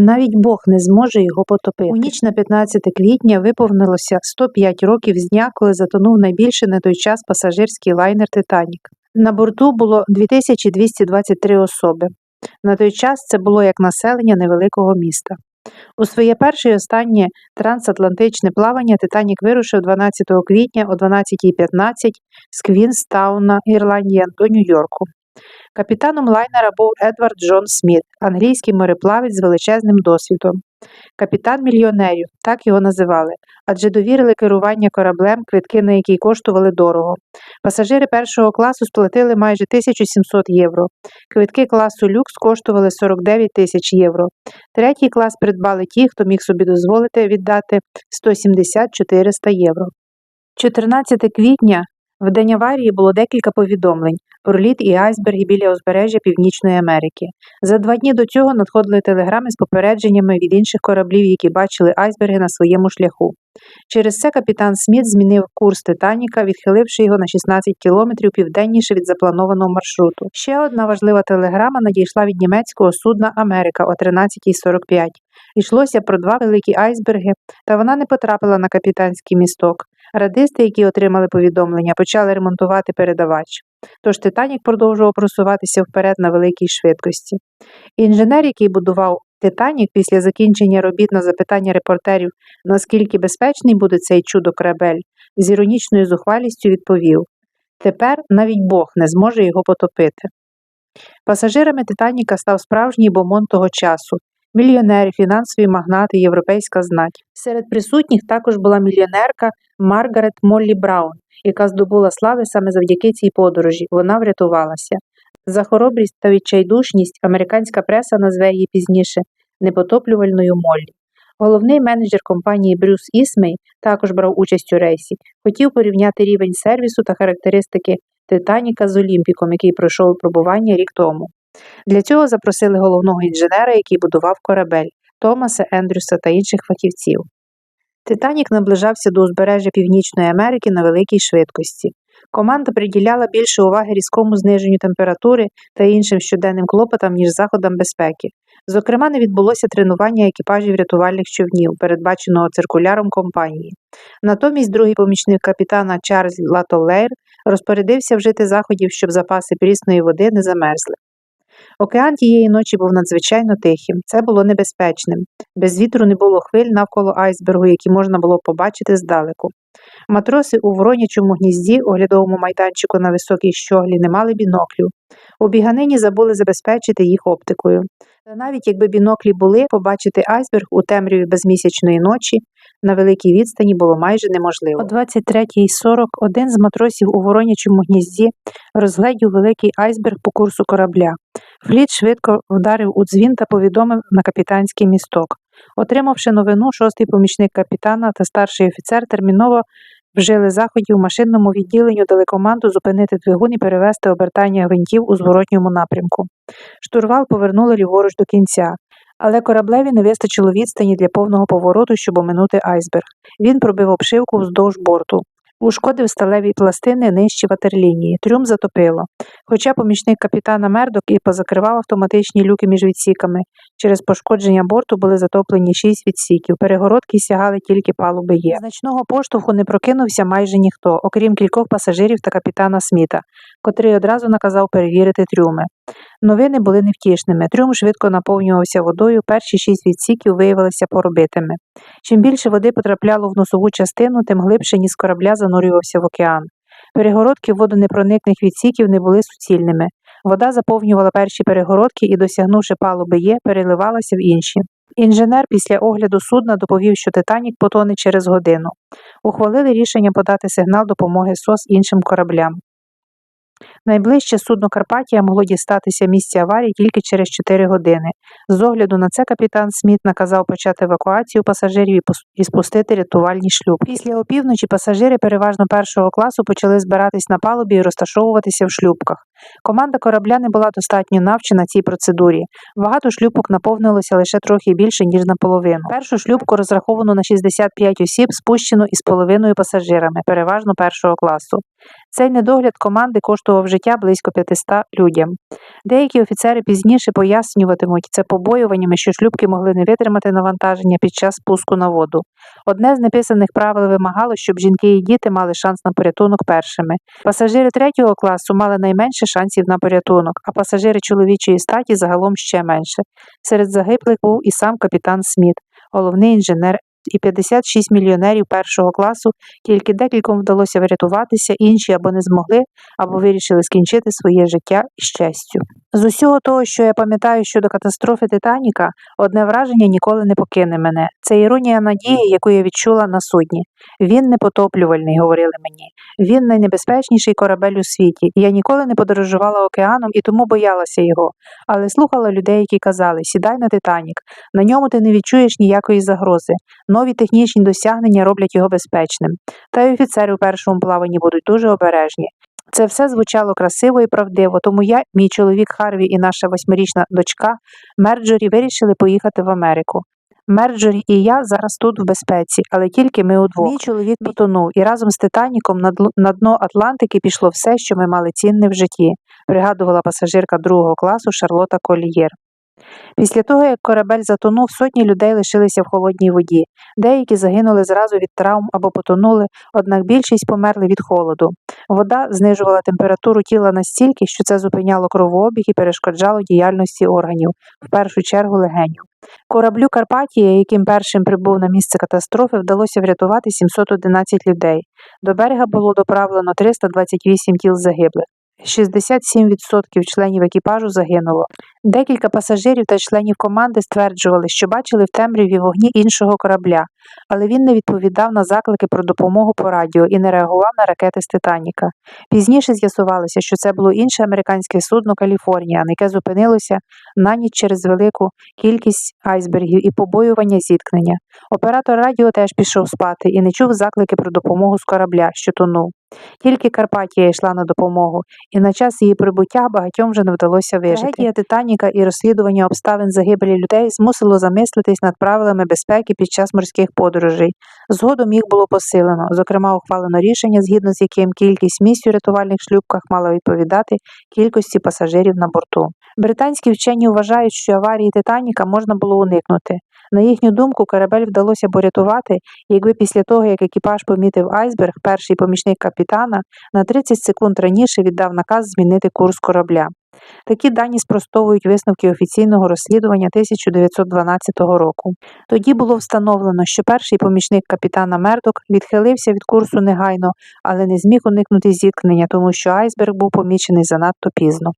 Навіть Бог не зможе його потопити. У ніч на 15 квітня виповнилося 105 років з дня, коли затонув найбільший на той час пасажирський лайнер Титанік. На борту було 2223 особи. На той час це було як населення невеликого міста. У своє перше і останнє трансатлантичне плавання Титанік вирушив 12 квітня о 12.15 з Квінстауна, Ірландія до Нью-Йорку. Капітаном лайнера був Едвард Джон Сміт, англійський мореплавець з величезним досвідом. Капітан мільйонерів, так його називали, адже довірили керування кораблем, квитки на який коштували дорого. Пасажири першого класу сплатили майже 1700 євро. Квитки класу люкс коштували 49 тисяч євро. Третій клас придбали ті, хто міг собі дозволити віддати 170-400 євро. 14 квітня в день аварії було декілька повідомлень про і айсберги біля узбережжя Північної Америки. За два дні до цього надходили телеграми з попередженнями від інших кораблів, які бачили айсберги на своєму шляху. Через це капітан Сміт змінив курс Титаніка, відхиливши його на 16 кілометрів південніше від запланованого маршруту. Ще одна важлива телеграма надійшла від німецького судна Америка о 13.45. Йшлося про два великі айсберги, та вона не потрапила на капітанський місток. Радисти, які отримали повідомлення, почали ремонтувати передавач. Тож Титанік продовжував просуватися вперед на великій швидкості. Інженер, який будував Титанік після закінчення робіт на запитання репортерів, наскільки безпечний буде цей чудо корабель, з іронічною зухвалістю відповів Тепер навіть Бог не зможе його потопити. Пасажирами Титаніка став справжній бомон того часу. Мільйонери, фінансові магнати, європейська знать. Серед присутніх також була мільйонерка Маргарет Моллі Браун, яка здобула слави саме завдяки цій подорожі. Вона врятувалася. За хоробрість та відчайдушність американська преса назве її пізніше непотоплювальною Моллі. Головний менеджер компанії Брюс Ісмей також брав участь у рейсі, хотів порівняти рівень сервісу та характеристики Титаніка з Олімпіком, який пройшов випробування рік тому. Для цього запросили головного інженера, який будував корабель Томаса Ендрюса та інших фахівців. Титанік наближався до узбережжя Північної Америки на великій швидкості. Команда приділяла більше уваги різкому зниженню температури та іншим щоденним клопотам, ніж заходам безпеки. Зокрема, не відбулося тренування екіпажів рятувальних човнів, передбаченого циркуляром компанії. Натомість другий помічник капітана Чарльз Латолейр розпорядився вжити заходів, щоб запаси прісної води не замерзли. Океан тієї ночі був надзвичайно тихим, це було небезпечним. Без вітру не було хвиль навколо айсбергу, які можна було побачити здалеку. Матроси у воронячому гнізді, оглядовому майданчику на високій щоглі, не мали біноклів. У біганині забули забезпечити їх оптикою. Та навіть якби біноклі були, побачити айсберг у темряві безмісячної ночі на великій відстані було майже неможливо. О 23.40 один з матросів у воронячому гнізді розгледів великий айсберг по курсу корабля. Фліт швидко вдарив у дзвін та повідомив на капітанський місток. Отримавши новину, шостий помічник капітана та старший офіцер терміново вжили заходів у машинному відділенню дали команду зупинити двигун і перевести обертання гвинтів у зворотньому напрямку. Штурвал повернули ліворуч до кінця, але кораблеві не вистачило відстані для повного повороту, щоб оминути айсберг. Він пробив обшивку вздовж борту. Ушкодив сталеві пластини нижчі ватерлінії, трюм затопило. Хоча помічник капітана Мердок і позакривав автоматичні люки між відсіками, через пошкодження борту були затоплені шість відсіків, перегородки сягали тільки палуби є. Значного поштовху не прокинувся майже ніхто, окрім кількох пасажирів та капітана Сміта, котрий одразу наказав перевірити трюми. Новини були невтішними. Трюм швидко наповнювався водою, перші шість відсіків виявилися поробитими. Чим більше води потрапляло в носову частину, тим глибше ніз корабля занурювався в океан. Перегородки водонепроникних відсіків не були суцільними. Вода заповнювала перші перегородки і, досягнувши палуби Є, переливалася в інші. Інженер після огляду судна доповів, що Титанік потоне через годину. Ухвалили рішення подати сигнал допомоги СОС іншим кораблям. Найближче судно Карпатія могло дістатися місця аварії тільки через 4 години. З огляду на це капітан Сміт наказав почати евакуацію пасажирів і спустити рятувальні шлюпки. Після опівночі пасажири переважно першого класу почали збиратись на палубі і розташовуватися в шлюпках. Команда корабля не була достатньо навчена цій процедурі. Багато шлюпок наповнилося лише трохи більше, ніж наполовину. Першу шлюпку розраховану на 65 осіб спущено із половиною пасажирами, переважно першого класу. Цей недогляд команди коштував життя близько 500 людям. Деякі офіцери пізніше пояснюватимуть це побоюваннями, що шлюбки могли не витримати навантаження під час спуску на воду. Одне з неписаних правил вимагало, щоб жінки і діти мали шанс на порятунок першими. Пасажири третього класу мали найменше шансів на порятунок, а пасажири чоловічої статі загалом ще менше. Серед загиблих був і сам капітан Сміт, головний інженер і 56 мільйонерів першого класу, тільки декільком вдалося врятуватися, інші або не змогли, або вирішили скінчити своє життя щастю. З усього того, що я пам'ятаю щодо катастрофи Титаніка, одне враження ніколи не покине мене. Це іронія надії, яку я відчула на судні. Він непотоплювальний, говорили мені. Він найнебезпечніший корабель у світі. Я ніколи не подорожувала океаном і тому боялася його. Але слухала людей, які казали: сідай на Титанік, на ньому ти не відчуєш ніякої загрози. Нові технічні досягнення роблять його безпечним. Та й офіцери у першому плаванні будуть дуже обережні. Це все звучало красиво і правдиво, тому я, мій чоловік Харві і наша восьмирічна дочка Мерджорі вирішили поїхати в Америку. Мерджорі і я зараз тут в безпеці, але тільки ми удвох. Мій чоловік потонув, і разом з Титаніком на, дно Атлантики пішло все, що ми мали цінне в житті, пригадувала пасажирка другого класу Шарлота Колієр. Після того, як корабель затонув, сотні людей лишилися в холодній воді. Деякі загинули зразу від травм або потонули, однак більшість померли від холоду. Вода знижувала температуру тіла настільки, що це зупиняло кровообіг і перешкоджало діяльності органів, в першу чергу легенів. Кораблю Карпатія, яким першим прибув на місце катастрофи, вдалося врятувати 711 людей. До берега було доправлено 328 тіл загиблих. 67% членів екіпажу загинуло. Декілька пасажирів та членів команди стверджували, що бачили в темряві вогні іншого корабля, але він не відповідав на заклики про допомогу по радіо і не реагував на ракети з Титаніка. Пізніше з'ясувалося, що це було інше американське судно Каліфорнія, яке зупинилося на ніч через велику кількість айсбергів і побоювання зіткнення. Оператор радіо теж пішов спати і не чув заклики про допомогу з корабля, що тонув. Тільки Карпатія йшла на допомогу, і на час її прибуття багатьом вже не вдалося вижити. Трагедія Титаніка і розслідування обставин загибелі людей змусило замислитись над правилами безпеки під час морських подорожей. Згодом їх було посилено, зокрема, ухвалено рішення, згідно з яким кількість місць у рятувальних шлюпках мала відповідати кількості пасажирів на борту. Британські вчені вважають, що аварії Титаніка можна було уникнути. На їхню думку, корабель вдалося б урятувати, якби після того, як екіпаж помітив айсберг, перший помічник капітана на 30 секунд раніше віддав наказ змінити курс корабля. Такі дані спростовують висновки офіційного розслідування 1912 року. Тоді було встановлено, що перший помічник капітана Мердок відхилився від курсу негайно, але не зміг уникнути зіткнення, тому що айсберг був помічений занадто пізно.